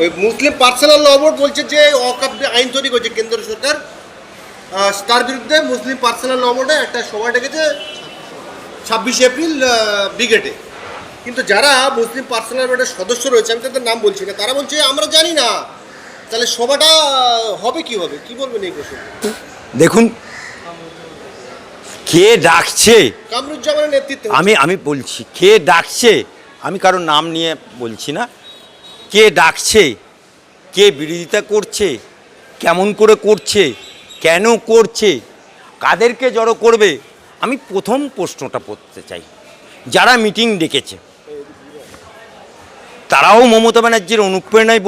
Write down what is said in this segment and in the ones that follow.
ওই মুসলিম পার্সোনাল ল বোর্ড বলছে যে অকাব্যে আইন তৈরি করছে কেন্দ্র সরকার। তার বিরুদ্ধে মুসলিম পার্সোনাল ল বোর্ডে একটা সভা ডেকেছে ছাব্বিশে এপ্রিল ব্রিগেডে। কিন্তু যারা মুসলিম পার্সোনাল বোর্ডের সদস্য রয়েছে আমি তাদের নাম বলছি না তারা বলছে আমরা জানি না। তাহলে সভাটা হবে কি হবে? কি বলবেন এই প্রসঙ্গে দেখুন কে ডাকছে? কামরুজ্জামানের নেতৃত্বে। আমি আমি বলছি কে ডাকছে? আমি কারোর নাম নিয়ে বলছি না। কে ডাকছে, কে বিরোধিতা করছে, কেমন করে করছে, কেন করছে, কাদেরকে জড়ো করবে, আমি প্রথম প্রশ্নটা করতে চাই। যারা মিটিং ডেকেছে, তারাও মমতা ব্যানার্জির অনুপ্রেরণায়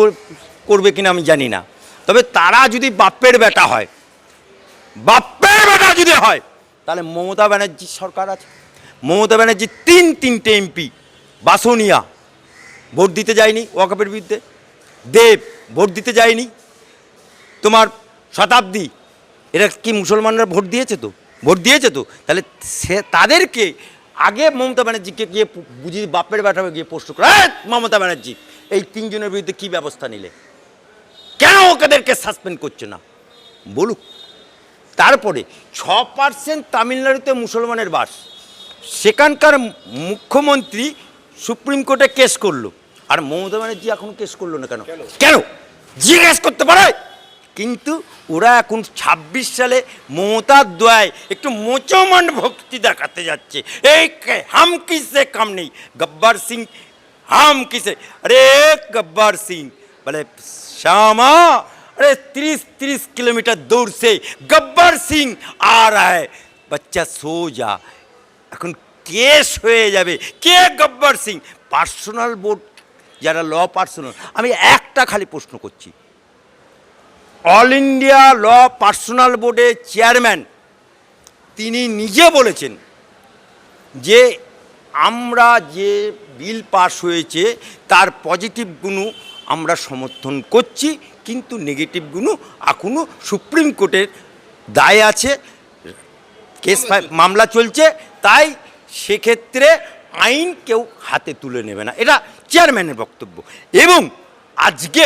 করবে কিনা আমি জানি না। তবে তারা যদি বাপ্পের বেটা হয়, বাপ্পের বেটা যদি হয়, তাহলে মমতা ব্যানার্জির সরকার আছে। মমতা ব্যানার্জির তিন, তিনটে এমপি, বাসনিয়া ভোট দিতে যায়নি ওয়াকাপের বিরুদ্ধে। দেব, ভোট দিতে যায়নি। তোমার শতাব্দী, এরা কি মুসলমানরা ভোট দিয়েছে তো? ভোট দিয়েছে তো? তাহলে সে, তাদেরকে আগে মমতা ব্যানার্জিকে গিয়ে বুঝিয়ে বাপের হয়ে গিয়ে প্রশ্ন করে মমতা ব্যানার্জি, এই তিনজনের বিরুদ্ধে কী ব্যবস্থা নিলে? কেন ওদেরকে সাসপেন্ড করছে না? বলুক। তারপরে, ছ পার্সেন্ট তামিলনাড়ুতে মুসলমানের বাস। সেখানকার মুখ্যমন্ত্রী সুপ্রিম কোর্টে কেস করল। আর মমতা ব্যানার্জি এখন কেস করলো না কেন কেন জিজ্ঞেস করতে পারে কিন্তু ওরা এখন ছাব্বিশ সালে মমতার দোয়ায় একটু মোচমান ভক্তি দেখাতে যাচ্ছে এই কে- হাম কিসে কাম নেই গব্বর সিং হাম কিসে আরে गब्बर सिंह बोले श्यामा अरे तीस तीस किलोमीटर दूर से गब्बर सिंह आ रहा है बच्चा सो जा এখন কেস হয়ে যাবে কে গব্বর সিং পার্সোনাল বোর্ড যারা ল পার্সোনাল আমি একটা খালি প্রশ্ন করছি। অল ইন্ডিয়া ল পার্সোনাল বোর্ডের চেয়ারম্যান তিনি নিজে বলেছেন যে আমরা যে বিল পাস হয়েছে, তার পজিটিভগুলো আমরা সমর্থন করছি, কিন্তু নেগেটিভগুলো এখনও সুপ্রিম কোর্টের দায় আছে। কেস মামলা চলছে, তাই সেক্ষেত্রে আইন কেউ হাতে তুলে নেবে না। এটা চেয়ারম্যানের বক্তব্য। এবং আজকে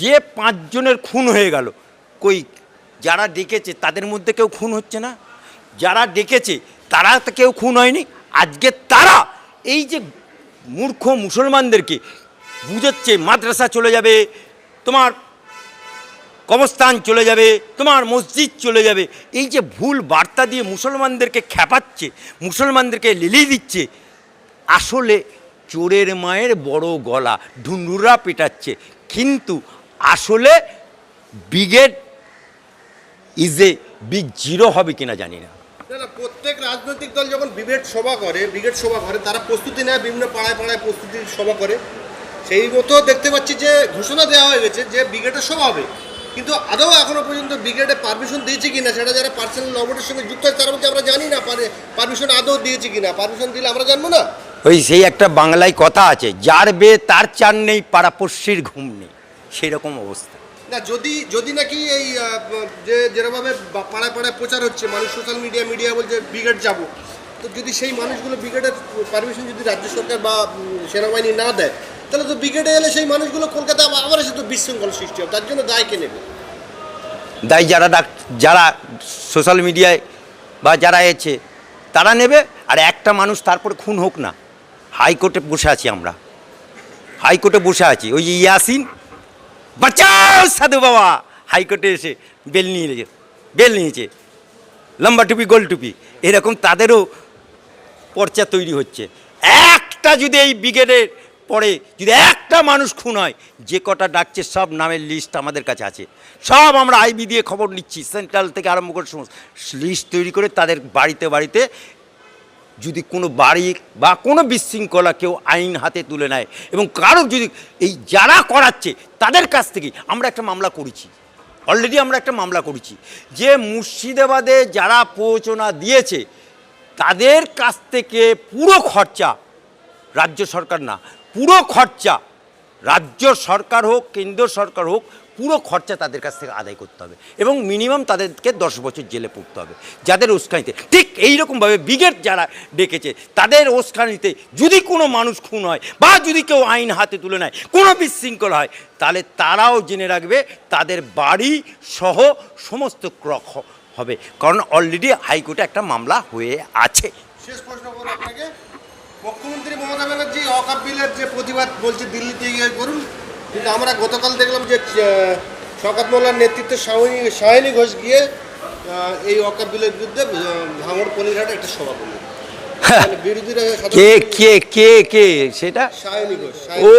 যে পাঁচজনের খুন হয়ে গেল, কই যারা ডেকেছে তাদের মধ্যে কেউ খুন হচ্ছে না? যারা ডেকেছে তারা তো কেউ খুন হয়নি। আজকে তারা এই যে মূর্খ মুসলমানদেরকে বুঝাচ্ছে, মাদ্রাসা চলে যাবে, তোমার কবস্থান চলে যাবে, তোমার মসজিদ চলে যাবে। এই যে ভুল বার্তা দিয়ে মুসলমানদেরকে খেপাচ্ছে মুসলমানদেরকে লিলি দিচ্ছে, আসলে চোরের মায়ের বড় গলা। ঢুন্ডুরা পেটাচ্ছে। কিন্তু আসলে brigade is a big zero হবে কিনা জানি না। প্রত্যেক রাজনৈতিক দল যখন ব্রিগেড সভা করে ব্রিগেড সভা করে, তারা প্রস্তুতি নেয়, বিভিন্ন পাড়ায় পাড়ায় প্রস্তুতি সভা করে। সেই মতো দেখতে পাচ্ছি যে, ঘোষণা দেওয়া হয়ে গেছে যে ব্রিগেডের সভা হবে। কিন্তু আদৌ এখনও পর্যন্ত ব্রিগেডে পারমিশন দিয়েছে কিনা, সেটা যারা পার্সোনাল লবটের সঙ্গে যুক্ত আছে, তারা বলছে, আমরা জানি না পারমিশন আদৌ দিয়েছে কিনা। পারমিশন দিলে আমরা জানব না। ওই সেই একটা বাংলায় কথা আছে যার বে তার চান নেই পাড়াপড়শির ঘুম নেই। সেই রকম অবস্থা। না যদি যদি নাকি এই যে যেরকমভাবে পাড়ায় পাড়ায় প্রচার হচ্ছে মানুষ সোশ্যাল মিডিয়া মিডিয়া বলছে ব্রিগেড যাব। তো যদি সেই মানুষগুলো ব্রিগেডের পারমিশন যদি রাজ্য সরকার বা সেনাবাহিনী না দেয় তাহলে তো ব্রিগেডে এলে সেই মানুষগুলো কলকাতা আবার এসে তো বিশৃঙ্খল সৃষ্টি হবে। তার জন্য দায় কে নেবে? দায় যারা ডাক যারা সোশ্যাল মিডিয়ায় বা যারা এছে তারা নেবে। আর একটা মানুষ তারপর খুন হোক না। হাইকোর্টে বসে আছি আমরা। হাইকোর্টে বসে আছি। ওই যে ইয়াসিন, বাঁচাও সাধু বাবা। হাইকোর্টে এসে বেল নিয়ে বেল নিয়েছে। লম্বা টুপি, গোল টুপি। এরকম তাদেরও পর্চা তৈরি হচ্ছে। একটা যদি এই ব্রিগেডের পরে যদি একটা মানুষ খুন হয়, যে কটা ডাকছে সব নামের লিস্ট আমাদের কাছে আছে। সব আমরা আইবি দিয়ে খবর নিচ্ছি, সেন্ট্রাল থেকে আরম্ভ করে সমস্ত। লিস্ট তৈরি করে তাদের বাড়িতে বাড়িতে যদি কোনো বাড়ি বা কোনো বিশৃঙ্খলা কেউ আইন হাতে তুলে নেয় এবং কারও যদি এই যারা করাচ্ছে তাদের কাছ থেকে আমরা একটা মামলা করেছি। অলরেডি আমরা একটা মামলা করেছি। যে মুর্শিদাবাদে যারা প্রচনা দিয়েছে, তাদের কাছ থেকে পুরো খরচা রাজ্য সরকার না, পুরো খরচা রাজ্য সরকার হোক, কেন্দ্র সরকার হোক পুরো খরচা তাদের কাছ থেকে আদায় করতে হবে এবং মিনিমাম তাদেরকে দশ বছর জেলে পড়তে হবে। যাদের উস্কানিতে, ঠিক এইরকমভাবে ব্রিগেড যারা ডেকেছে, তাদের উস্কানিতে যদি কোনো মানুষ খুন হয় বা যদি কেউ আইন হাতে তুলে নেয়, কোনো বিশৃঙ্খল হয়, তাহলে তারাও জেনে রাখবে তাদের বাড়ি সহ সমস্ত ক্রক হবে। কারণ অলরেডি হাইকোর্টে একটা মামলা হয়ে আছে। মুখ্যমন্ত্রী মমতা ব্যানার্জি অকাপ বিলের যে প্রতিবাদ বলছে দিল্লিতে গিয়ে করুন কিন্তু আমরা গতকাল দেখলাম যে আহ, শওকত মোল্লার নেতৃত্বে সায়নী সায়নী ঘোষ গিয়ে এই অকাপ বিলের বিরুদ্ধে ভাঙড় পলিরহাটে একটা সভা করলেন। মানে কে কে কে কে? সেটা? ও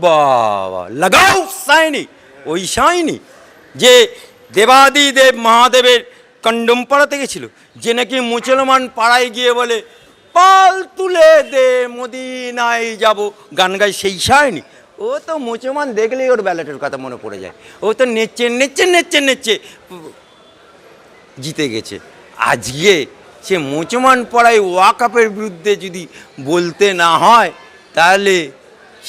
বাবা লাগাও সাইনি ওই সাইনি যে দেবাদি দেব মহাদেবের কন্ডম পাড়াতে গেছিল যে নাকি মুসলমান পাড়ায় গিয়ে বলে পাল তুলে দে মদিনায় যাব। গান গায় সেই সায়নি ও তো মুসলমান দেখলেই ওর ব্যালেটের কথা মনে পড়ে যায়। ও তো নেচে নেচে নেচে নেচে জিতে গেছে। আজকে সে মোচমান পড়ায় ওয়াকাপের বিরুদ্ধে যদি বলতে না হয়, তাহলে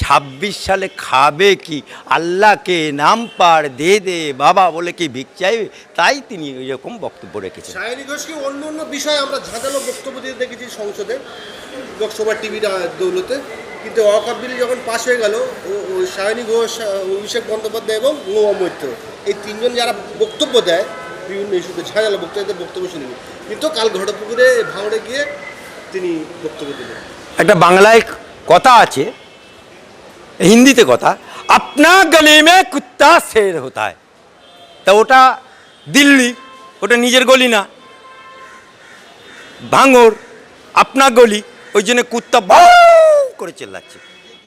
ছাব্বিশ সালে খাবে কি? আল্লাহকে নাম পার দে দে বাবা বলে কি ভিক চাইবে? তাই তিনি এরকম বক্তব্য রেখেছেন। সায়নী ঘোষকে অন্য অন্য বিষয়ে আমরা ঝাঁঝালো বক্তব্য দিয়ে দেখেছি সংসদে, লোকসভা টিভির দৌলতে। কিন্তু অকাপ বিল যখন পাশ হয়ে গেল সায়নী ঘোষ অভিষেক বন্দ্যোপাধ্যায় এবং মহুয়া মৈত্র, এই তিনজন যারা বক্তব্য দেয়, বিভিন্ন ইস্যুতে ঝাঁঝালো বক্তব্যদের বক্তব্য শুনিনি কিন্তু কাল ঘটপুকুরে ভাঙড়ে গিয়ে তিনি বক্তব্য দিলেন। একটা বাংলায় কথা আছে, হিন্দিতে কথা, আপনা গলি মে কুত্তা শের হতা তা ওটা দিল্লি, ওটা নিজের গলি না। ভাঙর আপনা গলি, ওই জন্য কুত্তা করে চেল্লাচ্ছে।